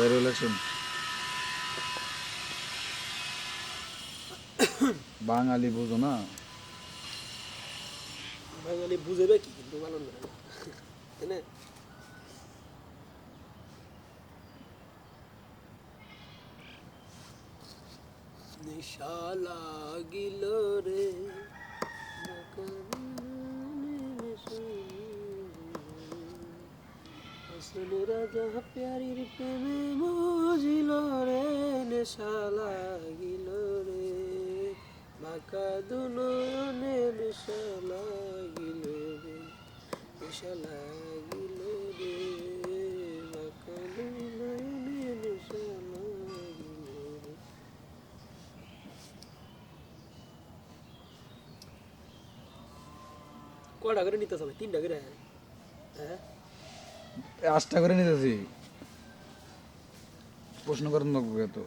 বাইরে ইলেকশন বাঙালি বুঝো না। বাঙালি বুঝেবে কি, কিন্তু পালন করে না? নেশা লাগিল রে। আসল রাজা প্যারির প্রেমে মজিল রে, নেশা লাগিল রে। বাঁকা দুনয়নে নেশা লাগিল রে, নেশা লাগিল রে। বাঁকা দুনয়নে নেশা লাগিল রে। কটা করে নিতে হবে? তিনটা করে? হ্যাঁ? এ আশটা করে নিতেছি। প্রশ্ন করেন তো।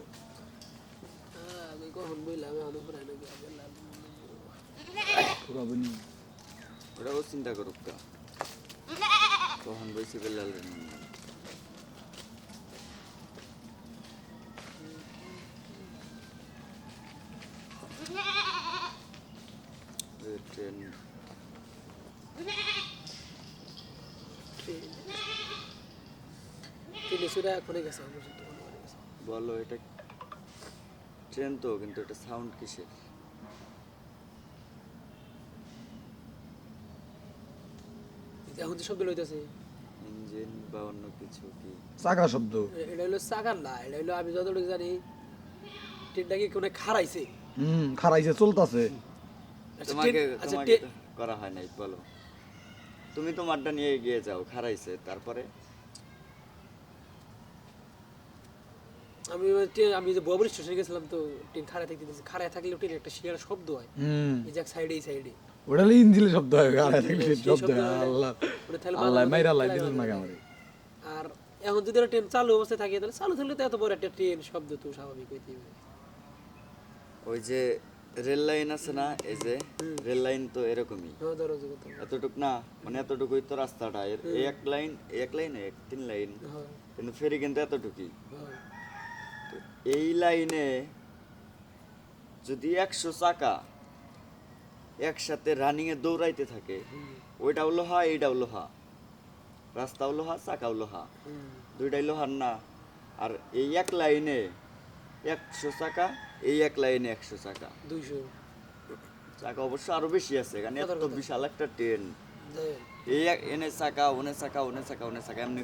কখন নাকি ওটাও চিন্তা করুক কা তখন বেশি বেলাল ট্রেন। সুরা এখনই গেছে। বলো এটা ট্রেন তো কিন্তু এটা সাউন্ড কিসের? এখন যে শব্দ লইতেছে ইঞ্জিন বা অন্য কিছু কি? চাকা শব্দ। এটা হলো চাকার না এটা হলো আমি যতটুকু জানি ট্রেনটা কি কোনো খারাইছে হুম খারাইছে চলতাছে। আচ্ছা, তোমাকে আচ্ছা, তোমাকে করা হয় নাই বলো। তুমি তোমারটা নিয়ে এগিয়ে যাও খারাইছে তারপরে? আমি আমি যে ববরি স্টেশনে গেছিলাম তো ট্রেন খাড়ায় থাকতে দিয়েছে। খাড়ায় থাকলেও ট্রেন একটা শিকার শব্দ হয়। এই যে সাইডে এই সাইডে। ওটা ইঞ্জিলে শব্দ হয় গাড়ি থাকলে শব্দ হয়। আল্লাহ। আল্লাহ মাইরা আল্লাহ দিলেন না। আমারে আর এখন যদি ট্রেন চালু অবস্থায় থাকে তাহলে চালু থাকলে তো এত বড় একটা ট্রেন শব্দ তো স্বাভাবিক হইতে হবে ওই যে রেল লাইন আছে না এই যে রেল লাইন তো এরকমই। হ্যাঁ এতটুক না মানে এতটুকুই তো রাস্তাটা। এক লাইন এক লাইন এক তিন লাইন। হ্যাঁ। কিন্তু ফেরি কিন্তু এতটুকুই। হ্যাঁ। এই লাইনে যদি একশো চাকা একসাথে রানিং এ দৌড়াইতে থাকে ওইটাও লোহা এইটাও লোহা। রাস্তাও লোহা চাকাও লোহা। দুইটাই লোহার না। আর এই এক লাইনে একশো চাকা এই এক লাইনে একশো চাকা। দুইশো। চাকা অবশ্য আরও বেশি আছে কারণ এত বিশাল একটা ট্রেন। এই এনে চাকা ওনে চাকা ওনে চাকা ওনে চাকা এমনি